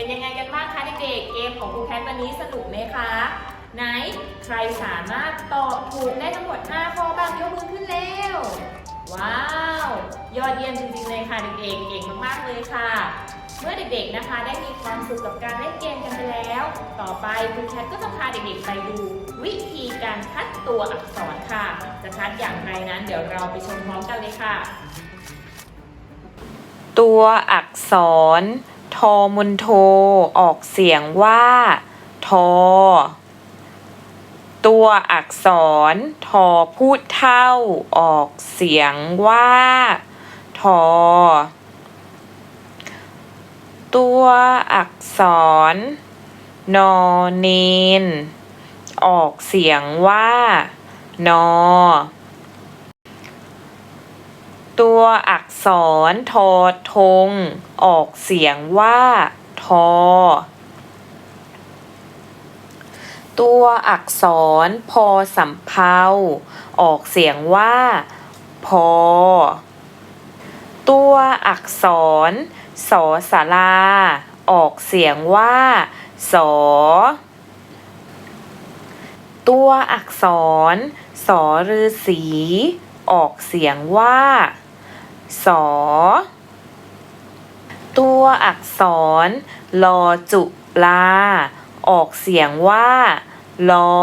เป็นยังไงกันบ้างคะเด็กๆ เกมของครูแคทวันนี้สนุกไหมคะ ไหนใครสามารถตอบถูกได้ทั้งหมด 5 ข้อบ้างยกมือขึ้นแล้วว้าว ยอดเยี่ยมจริงๆเลยค่ะเด็กๆ เก่งมากๆเลยค่ะ เมื่อเด็กๆนะคะ ได้มีความสุขกับการเล่นเกมกันไปแล้ว ต่อไปครูแคทก็จะพาเด็กๆไปดูวิธีการคัดตัวอักษรค่ะ จะคัดอย่างไรนั้น เดี๋ยวเราไปชมพร้อมกันเลยค่ะ ตัวอักษร ทอมุนโทออกเสียงว่า ทอ ตัวอักษรทอพูดเท่า ออกเสียงว่า ทอ ตัวอักษร นอเนนออกเสียงว่า นอ ตัวอักษรทอทง ออกเสียงว่า ทอ ตัวอักษรพอสำเพาออกเสียงว่า พอ ตัวอักษรสอสาราออกเสียงว่า สอ ตัวอักษรสอฤาษีออกเสียงว่า สอ ตัวอักษร ลอจุลา ออกเสียงว่า ลอ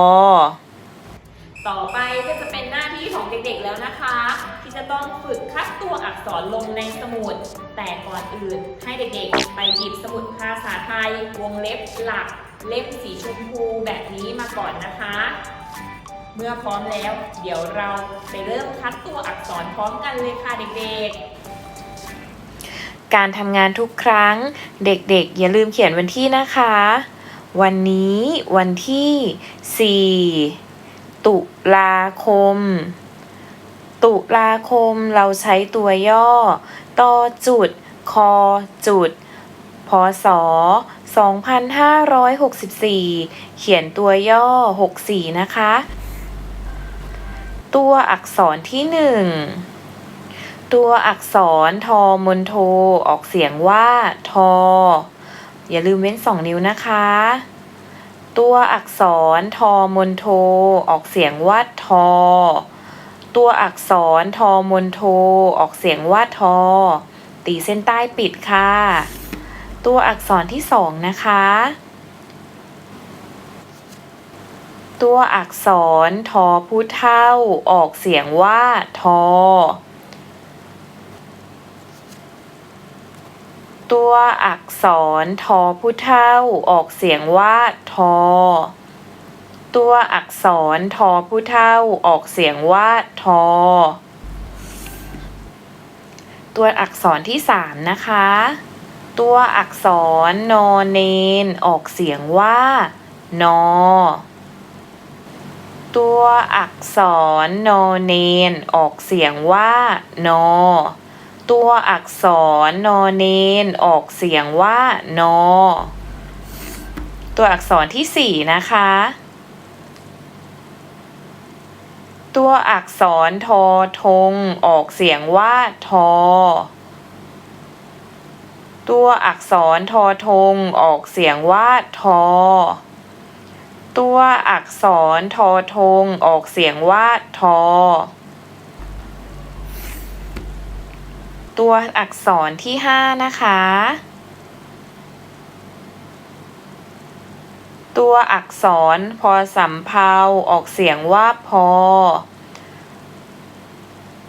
ต่อไปก็จะเป็นหน้าที่ของเด็กๆแล้วนะคะ ที่จะต้องฝึกคัดตัวอักษรลงในสมุด แต่ก่อนอื่นให้เด็กๆ ไปหยิบสมุดภาษาไทย วงเล็บหลัก เล่มสีชมพูแบบนี้มาก่อนนะคะ เมื่อพร้อมแล้ว เดี๋ยวเราไปเริ่มคัดตัวอักษรพร้อมกันเลยค่ะเด็กๆ การทำงานทุกครั้ง เด็กๆ อย่าลืมเขียนวันที่นะคะ วันนี้วันที่ 4 ตุลาคม ตุลาคมเราใช้ตัวย่อต่อจุด คอจุด พศ2564 เขียนตัวย่อ 64 นะคะ ตัวอักษรที่หนึ่งตัวอักษรทอมนโท ออกเสียงว่า ทอ อย่าลืมเว้นสองนิ้วนะคะ ตัวอักษรทอมนโท ออกเสียงว่าทอ ตัวอักษรทอมนโท ออกเสียงว่าทอ ตีเส้นใต้ปิดค่ะ ตัวอักษรที่สองนะคะ ตัวอักษรทอผู้เท่า ออกเสียงว่าทอ ตัวอักษรทอผู้เท่า ออกเสียงว่าทอ ตัวอักษรทอผู้เท่า ออกเสียงว่าทอ ตัวอักษรที่สามนะคะ ตัวอักษรนอเนน ออกเสียงว่านอ ตัวอักษรโนเนนออกเสียงว่าโนตัวอักษรโนเนนออกเสียงว่าโนตัวอักษรที่สี่นะคะ ตัวอักษรทอทงออกเสียงว่าทอตัวอักษรทอทงออกเสียงว่าทอ ตัวอักษรทอทงออกเสียงว่าทอ ตัวอักษรที่ห้านะคะ ตัวอักษรพอสำเพาออกเสียงว่าพอ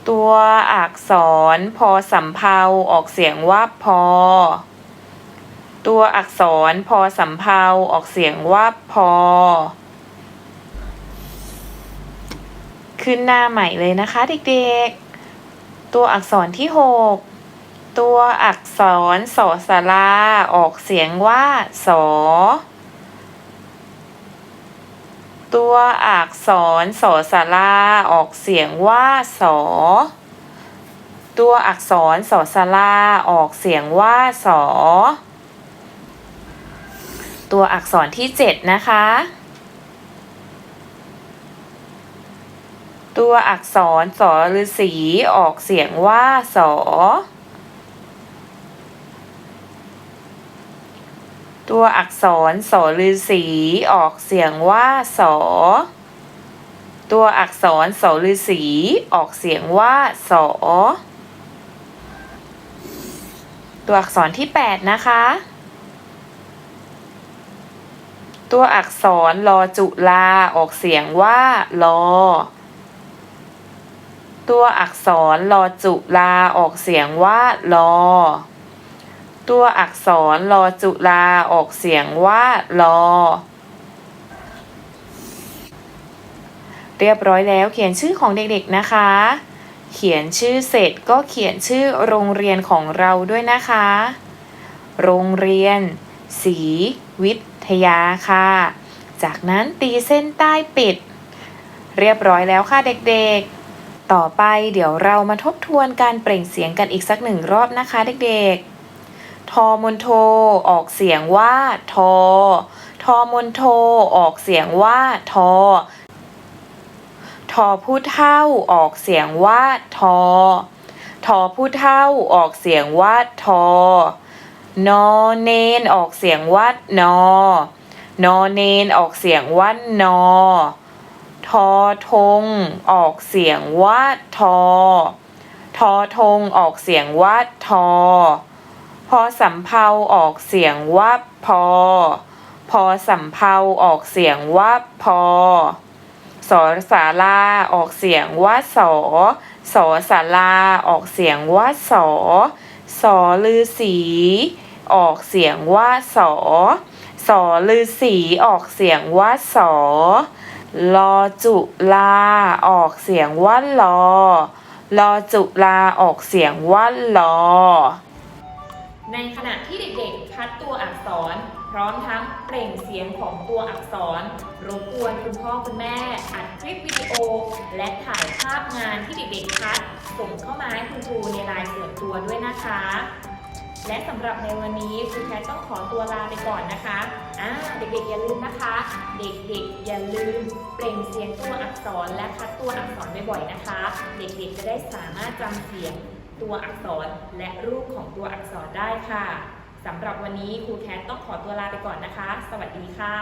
ตัวอักษรพอสำเพาออกเสียงว่าพอ ตัวอักษรพอสำเพาออกเสียงว่าพอ ขึ้นหน้าใหม่เลยนะคะเด็กๆ ตัวอักษรที่หกตัวอักษรสอสาราออกเสียงว่าสอ ตัวอักษรสอสาราออกเสียงว่าสอตัวอักษรสอสาราออกเสียงว่าสอ ตัวอักษรที่เจ็ดนะคะ ตัวอักษรสอฤาษีออกเสียงว่าสอ ตัวอักษรสอฤาษีออกเสียงว่าสอ ตัวอักษรสอฤาษีออกเสียงว่าสอ ตัวอักษรที่ 8 นะคะ ตัวอักษรลอจุลาออกเสียงว่าลอ ตัวอักษรลอจุลาออกเสียงว่าลอ ตัวอักษรลอจุลาออกเสียงว่าลอ เรียบร้อยแล้วเขียนชื่อของเด็กๆนะคะ เขียนชื่อเสร็จก็เขียนชื่อโรงเรียนของเราด้วยนะคะ โรงเรียนศรีวิทยาค่ะ จากนั้นตีเส้นใต้ปิด เรียบร้อยแล้วค่ะเด็กๆ ต่อไปเดี๋ยวเรามาทบทวนการเปล่งเสียงกันอีกสักหนึ่งรอบนะคะเด็กๆ ทอมนโทออกเสียงว่า ทอ ทอมนโทออกเสียงว่า ทอ ทอผู้เท่าออกเสียงว่า ทอ ทอผู้เท่าออกเสียงว่า ทอ นอเนนออกเสียงว่านอนอเนนออกเสียงว่านอทอทงออกเสียงว่าทอ ทอทงออกเสียงว่าทอ พอสำเภาออกเสียงว่าพอ พอสำเภาออกเสียงว่าพอ สอสาลาออกเสียงว่าสอ สอสาลาออกเสียงว่าสอ สอลือสี ออกเสียงว่าสอ สอลือสีออกเสียงว่าสอลอจุลาออกเสียงว่าลอลอจุลาออกเสียงว่าลอ ในขณะที่เด็กๆ คัดตัวอักษร พร้อมทั้งเปล่งเสียงของตัวอักษร รบกวนคุณพ่อคุณแม่ อัดคลิปวิดีโอ และถ่ายภาพงานที่เด็กๆ คัด ส่งเข้ามาให้คุณครูในไลน์ส่วนตัวด้วยนะคะ และสำหรับในวันนี้ครูแคทต้องขอตัวลาไปก่อนนะคะอ่าเด็กๆอย่าลืมนะคะ เด็กๆอย่าลืมเปล่งเสียงตัวอักษรและคัดตัวอักษรบ่อยๆนะคะ เด็กๆจะได้สามารถจำเสียงตัวอักษรและรูปของตัวอักษรได้ค่ะสำหรับวันนี้ครูแคทต้องขอตัวลาไปก่อนนะคะ สวัสดีค่ะ